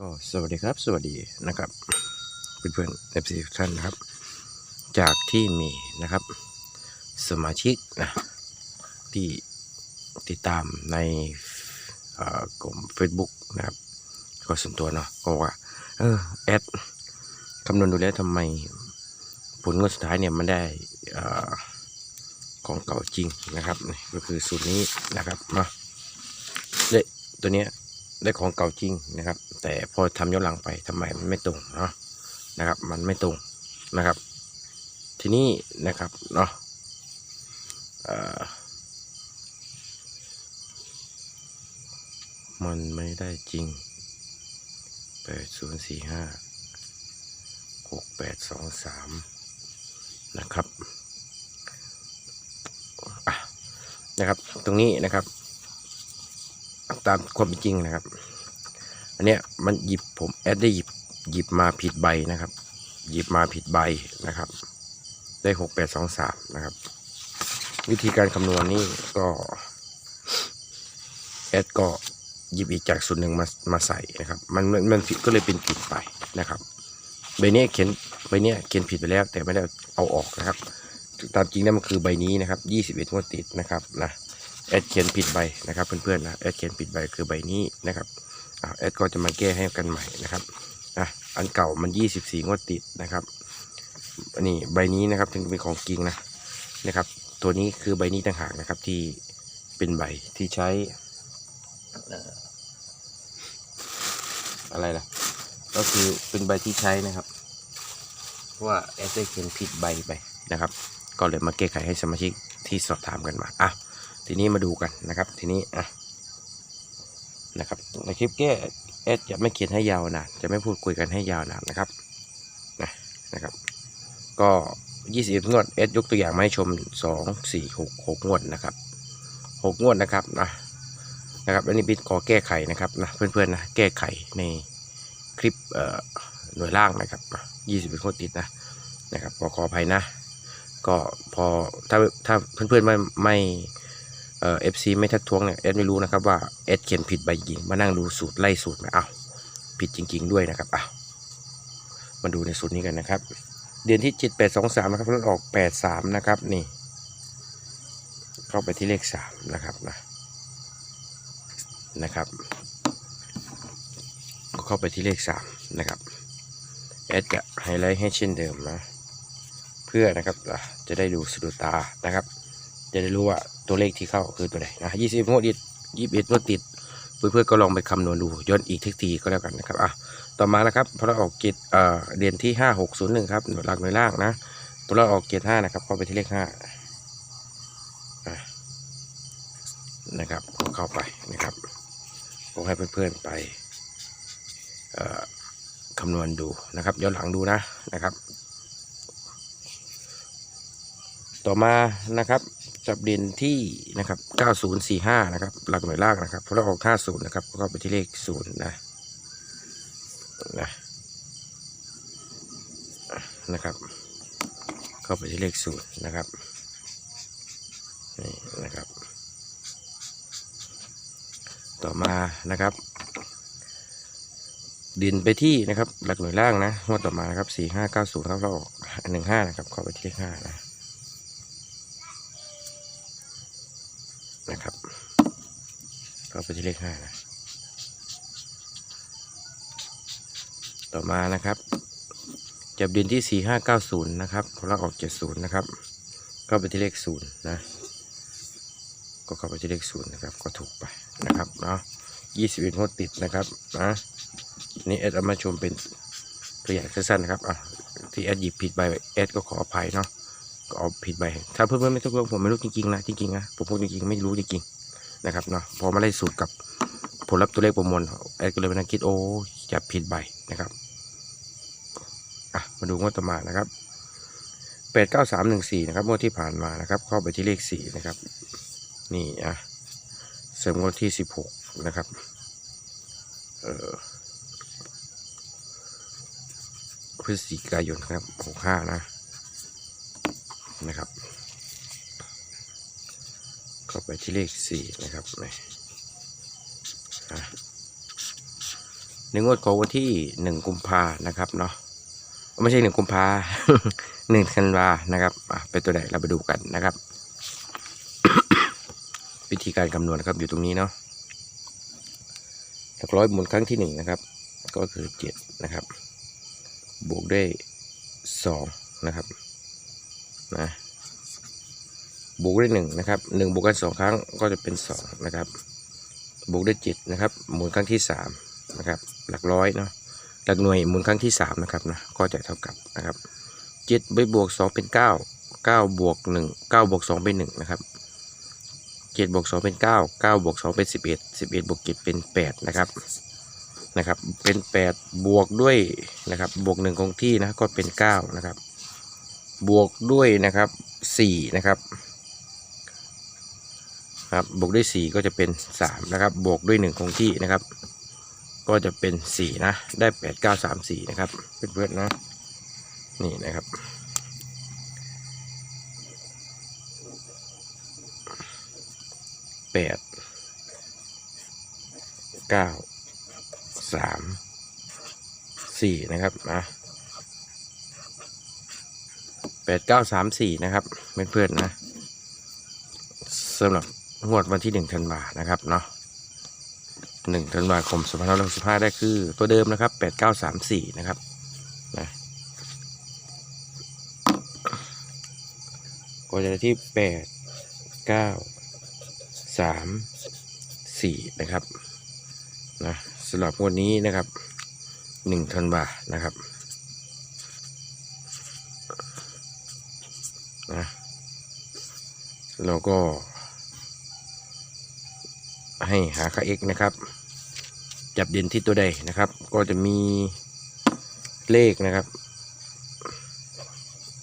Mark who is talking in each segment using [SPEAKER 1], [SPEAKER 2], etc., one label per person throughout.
[SPEAKER 1] ก็สวัสดีครับสวัสดีนะครับเพื่อนๆเอฟซีท่านนะครับ จากที่มีนะครับ สมาชิกนะที่ติดตามในกลุ่ม Facebook นะครับ ก็ส่วนตัวเนาะก็ว่า เออแอดคำนวณดูแล้วทำไมผลงวดสุดท้ายเนี่ยมันได้อ่อของเก่าจริงนะครับ ก็คือสูตรนี้นะครับมาเลขตัวเนี้ย ได้ของเก่าจริงนะครับ แต่พอทำย้อนหลังไปทำไมมันไม่ตรงเนาะนะครับ มันไม่ตรงนะครับ ทีนี้นะครับเนาะมันไม่ได้จริงแปดศูนย์สี่ห้าหกแปดสองสามนะครับอะนะครับ ตรงนี้นะครับ ตามความเป็นจริงนะครับ อันเนี้ยมันหยิบผมแอดได้หยิบหยิบมาผิดใบนะครับ หยิบมาผิดใบนะครับ ได้หกแปดสองสามนะครับ วิธีการคำนวณนี่ก็แอดก็หยิบอีกจากส่วนหนึ่งมามาใส่นะครับ มันมันมันผิดก็เลยเป็นผิดไปนะครับใบเนี้ยเขียนใบเนี้ยเขียนผิดไปแล้ว แต่ไม่ได้เอาออกนะครับ ตามจริงแล้วมันคือใบนี้นะครับยี่สิบเอ็ดงวดติดนะครับนะ แอดเขียนผิดใบนะครับ เพื่อนๆนะแอดเขียนผิดใบคือใบนี้นะครับอ่าแอดก็จะมาแก้ให้กันใหม่นะครับอะอันเก่ามัน 24 งวดติดนะครับอันนี้ใบนี้นะครับถึงเป็นของจริงนะนะครับ ตัวนี้คือใบนี้ต่างหากนะครับที่เป็นใบที่ใช้อะไรล่ะ ก็คือเป็นใบที่ใช้นะครับเพราะว่าแอดได้เขียนผิดใบไปนะครับ ก็เลยมาแก้ไขให้สมาชิกที่สอบถามกันมาอะ ทีนี้มาดูกันนะครับ ทีนี้อะนะครับในคลิปแก้แอดจะไม่เขียนให้ยาวนานจะไม่พูดคุยกันให้ยาวนานะครับนะนะครับ ก็ยี่สิบงวดแอดยกตัวอย่างมาให้ชมสองสี่หกหกงวดนะครับหกงวดนะครับนะนะครับอันนี้บิดขอแก้ไขนะครับนะเพื่อนๆนะแก้ไขในคลิปเอ่อหน่วยล่างนะครับยี่สิบงวดติดนะนะครับขอขออภัยนะ ก็พอถ้าถ้าเพื่อนๆไม่ไม่ เอ่อฟซีไม่ทักท้วงเนี่ยแอดไม่รู้นะครับว่าแอดเขียนผิดใบจริงมานั่งดูสูตรไล่สูตรนะอ้าผิดจริง ๆ ด้วยนะครับเอ้ามาดูในสูตรนี้กันนะครับ เดือนที่เจ็ดแปดสองสามนะครับแล้วออกแปดสามนะครับนี่เข้าไปที่เลขสามนะครับนะนะครับก็เข้าไปที่เลขสามนะครับแอดจะไฮไลท์ให้เช่นเดิมนะ เพื่อนะครับจะได้ดูสะดุดตานะครับ จะได้รู้ว่า ตัวเลขที่เข้าคือตัวไหนนะยี่สิบงวดติดยี่สิบเอ็ดงวดติด เพื่อนๆก็ลองไปคำนวณดูย้อนอีกทีทีก็แล้วกันนะครับอะต่อมานะครับพอเราออกเกตเอ่อเดือนที่ห้าหกศูนย์หนึ่งครับหน่วยหลักหน่วยล่างนะพอเราออกเกตห้านะครับเข้าไปที่เลขห้านะครับก็เข้าไปนะครับก็ให้เพื่อนๆไปเอ่อคำนวณดูนะครับย้อนหลังดูนะนะครับ ต่อมานะครับ จับเด่นที่นะครับ 9045 นะครับ หลักหน่วยล่างนะครับเพราะเราออก 50 นะครับ ก็ไปที่เลข 0 นะ นะ นะครับ เข้าไปที่เลข 0 นะครับ นี่นะครับ ต่อมานะครับ ดินไปที่นะครับ หลักหน่วยล่างนะงวดต่อมานะครับ 4590ครับเราออก15 นะครับ เข้าไปที่เลข 5 นะ นะครับ ก็ไปที่เลขห้านะต่อมานะครับ จับดินที่สี่ห้าเก้าศูนย์นะครับพอเราออกเจ็ดศูนย์นะครับ ก็ไปที่เลขศูนย์นะก็เข้าไปที่เลขศูนย์นะครับ ก็ถูกไปนะครับเนาะยี่สิบเอ็ดงวดติดนะครับนะนี่แอดเอามาชมเป็นตัวอย่างสั้นๆนะครับอะที่แอดหยิบผิดไปแอดก็ขออภัยเนาะ เอาผิดไปถ้าเพื่อนๆไม่ทุกคนผมไม่รู้จริงๆนะจริงๆนะผมพูดจริงๆไม่รู้จริงๆนะครับเนาะพอมาไล่สูตรกับผลลัพธ์ตัวเลขประมวลแอดก็เลยมานั่งคิดโอ้จะผิดใบนะครับอะมาดูงวดต่อมานะครับแปดเก้าสามหนึ่งสี่นะครับงวดที่ผ่านมานะครับ เข้าไปที่เลขสี่นะครับ นี่อะเสริมงวดที่สิบหกนะครับเอ่อพฤศจิกายนครับหกห้านะ นะครับ เข้าไปที่เลขสี่นะครับนี่อะในงวดของวันที่หนึ่งกุมภานะครับเนาะไม่ใช่หนึ่งกุมภาหนึ่งธันวานะครับอะเป็นตัวไหนเราไปดูกันนะครับ วิธีการคำนวณนะครับอยู่ตรงนี้เนาะหลักร้อยหมุนครั้งที่หนึ่งนะครับ ก็คือเจ็ดนะครับ บวกด้วยสองนะครับ นะบวกได้หนึ่งนะครับหนึ่งบวกกันสองครั้งก็จะเป็นสองนะครับบวกด้วยเจ็ดนะครับ หมุนครั้งที่สามนะครับ หลักร้อยเนาะหลักหน่วยหมุนครั้งที่สามนะครับนะก็จะเท่ากับนะครับเจ็ดไปบวกสองเป็นเก้าเก้าบวกหนึ่งเก้าบวกสองเป็นหนึ่งนะครับเจ็ดบวกสองเป็นเก้าเก้าบวกสองเป็นสิบเอ็ดสิบเอ็ดบวกเจ็ดเป็นแปดนะครับนะครับ เป็นแปดบวกด้วยนะครับ บวกหนึ่งคงที่นะก็เป็นเก้านะครับ บวกด้วยนะครับสี่นะครับครับบวกด้วย 4 ก็จะเป็น 3 นะครับ บวกด้วย 1 คงที่นะครับ ก็จะเป็น 4 นะ ได้ 8 9 3 4 นะครับเพื่อนๆนะนี่นะครับ แปด เก้า สาม สี่นะครับนะ แปดเก้าสามสี่นะครับเพื่อนๆนะสำหรับงวดวันที่หนึ่งธันวานะครับเนาะหนึ่งธันวาคมสองพันห้าร้อยสิบห้าได้คือตัวเดิมนะครับแปดเก้าสามสี่นะครับนะก็จะที่แปดเก้าสามสี่นะครับนะสำหรับงวดนี้นะครับหนึ่งธันวานะครับ แล้วก็ ให้หาค่า x นะครับ จับเด่นที่ตัวใดนะครับ ก็จะมีเลขนะครับ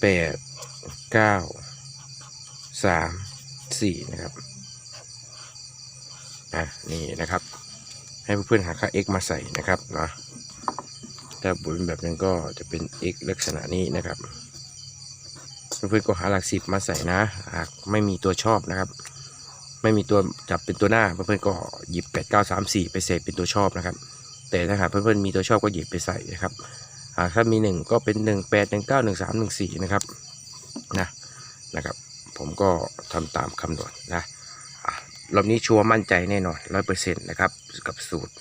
[SPEAKER 1] แปดเก้าสามสี่นะครับ อะ นี่นะครับ ให้เพื่อนๆหาค่า x มาใส่นะครับเนาะถ้าบุญแบบนั้นก็จะเป็น x ลักษณะนี้นะครับ เพื่อนๆก็หาหลักสิบมาใส่นะหากไม่มีตัวชอบนะครับ ไม่มีตัวจับเป็นตัวหน้าเพื่อนๆก็หยิบแปดเก้าสามสี่ไปเสพเป็นตัวชอบนะครับ แต่ถ้าหากเพื่อนๆมีตัวชอบก็หยิบไปใส่นะครับหากถ้ามีหนึ่งก็เป็นหนึ่งแปดหนึ่งเก้าหนึ่งสามหนึ่งสี่นะครับนะนะครับ ผมก็ทำตามคำนวณนะรอบนี้ชัวร์มั่นใจแน่นอนร้อยเปอร์เซ็นต์นะครับกับสูตร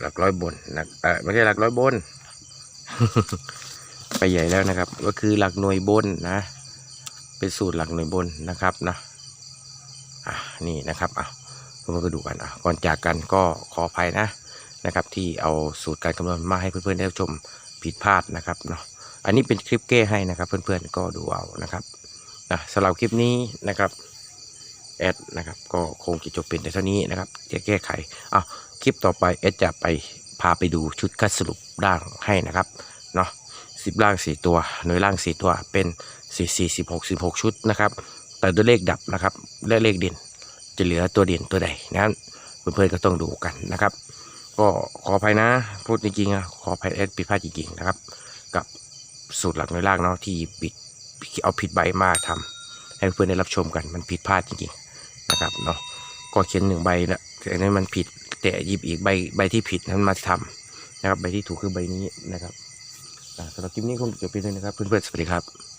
[SPEAKER 1] หลักร้อยบนนะเออไม่ใช่หลักร้อยบน ไปใหญ่แล้วนะครับ ก็คือหลักหน่วยบนนะ เป็นสูตรหลักหน่วยบนนะครับนะอะนี่นะครับอะเรามาดูกันอะก่อนจากกันก็ขออภัยนะนะครับ ที่เอาสูตรการคำนวณมาให้เพื่อนๆได้ชมผิดพลาดนะครับเนาะอันนี้เป็นคลิปแก้ให้นะครับ เพื่อนๆก็ดูเอานะครับนะสำหรับคลิปนี้นะครับแอดนะครับก็คงจะจบเป็นแต่เท่านี้นะครับ จะแก้ไขอ้าวคลิปต่อไปแอดจะไปพาไปดูชุดคัดสรุปร่างให้นะครับเนาะ สิบร่างสี่ตัว หน่วยร่างสี่ตัวเป็นสี่สี่สิบหกสิบหกชุดนะครับแต่ตัวเลขดับนะครับและเลขเด่นจะเหลือตัวเด่นตัวใดนั้นเพื่อนๆก็ต้องดูกันนะครับ ก็ขออภัยนะ พูดจริงๆนะขออภัยแอดผิดพลาดจริงๆนะครับ กับสูตรหลักในล่างเนาะที่ปิดเอาผิดใบมาทำให้เพื่อนๆได้รับชมกันมันผิดพลาดจริงๆนะครับเนาะก็เขียนหนึ่งใบนะแต่อันนี้มันผิดแต่หยิบอีกใบใบที่ผิดนั้นมาทำนะครับใบที่ถูกคือใบนี้นะครับ สำหรับคลิปนี้คงจบเพียงเท่านี้นะครับเพื่อนๆสวัสดีครับ